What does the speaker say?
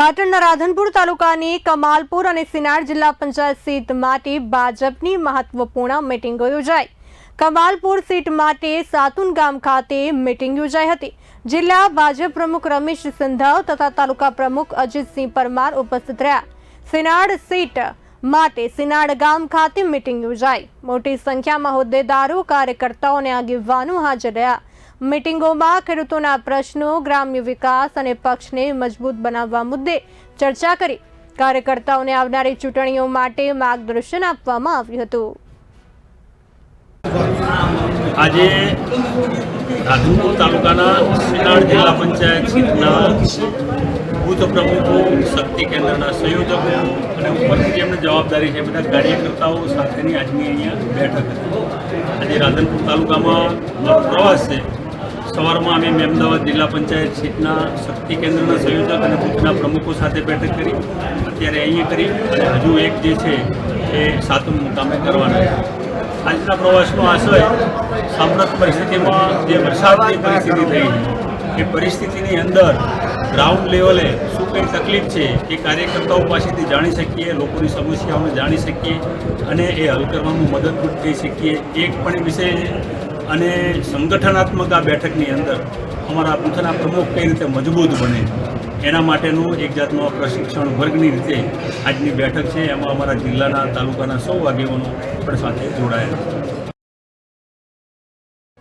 પાટણના રાધનપુર તાલુકાની કમાલપુર અને સિનાડ જિલ્લા પંચાયત સીટ માટે ભાજપની મહત્વપૂર્ણ મિટિંગો યોજાઈ. કમાલપુર સીટ માટે સાતુન ગામ ખાતે મિટિંગ યોજાઈ હતી. જિલ્લા ભાજપ પ્રમુખ રમેશ સિંધાવ તથા તાલુકા પ્રમુખ અજીતસિંહ પરમાર ઉપસ્થિત રહ્યા. સિનાડ સીટ માટે સિનાડ ગામ ખાતે મિટિંગ યોજાઈ. મોટી સંખ્યામાં હોદ્દેદારો, કાર્યકર્તાઓ અને આગેવાનો હાજર રહ્યા. મિટિંગોમાં ખેડૂતોના પ્રશ્નો, ગ્રામ્ય વિકાસ અને પક્ષને મજબૂત બનાવવા મુદ્દે ચર્ચા કરી. કાર્યકર્તાઓને આવનારી ચૂંટણીઓ માટે માર્ગદર્શન આપવામાં આવ્યું હતું. આજે રાધનપુર તાલુકાના સિનાડ જિલ્લા પંચાયત સીટના બુથ પ્રમુખો, શક્તિ કેન્દ્રના સંયોજકો અને ઉપરથી જેમને જવાબદારી છે બધા કાર્યકર્તાઓ સાથેની આજની અહીંયા બેઠક હતી. આજે રાધનપુર તાલુકામાં પ્રવાસ છે. સવારમાં અમે અમદાવાદ જિલ્લા પંચાયત સીટના શક્તિ કેન્દ્રના સંયોજક અને બુથના પ્રમુખો સાથે બેઠક કરી. અત્યારે અહીંયા કરી અને હજુ એક જે છે એ સાતમ મુકામે કરવાના આજના પ્રવાસનો આશય સાંપ્રત પરિસ્થિતિમાં જે વરસાદની પરિસ્થિતિ થઈ એ પરિસ્થિતિની અંદર ગ્રાઉન્ડ લેવલે શું કંઈ તકલીફ છે એ કાર્યકર્તાઓ પાસેથી જાણી શકીએ, લોકોની સમસ્યાઓને જાણી શકીએ અને એ હલ કરવામાં મદદરૂપ થઈ શકીએ. એક પણ વિષય અને સંગઠનાત્મક આ બેઠકની અંદર અમારા બૂથના પ્રમુખ કઈ રીતે મજબૂત બને, એના માટેનું એક જાતનો પ્રશિક્ષણ વર્ગની રીતે આજની બેઠક છે. એમાં અમારા જિલ્લાના તાલુકાના સૌ આગેવાનો પણ સાથે જોડાયેલા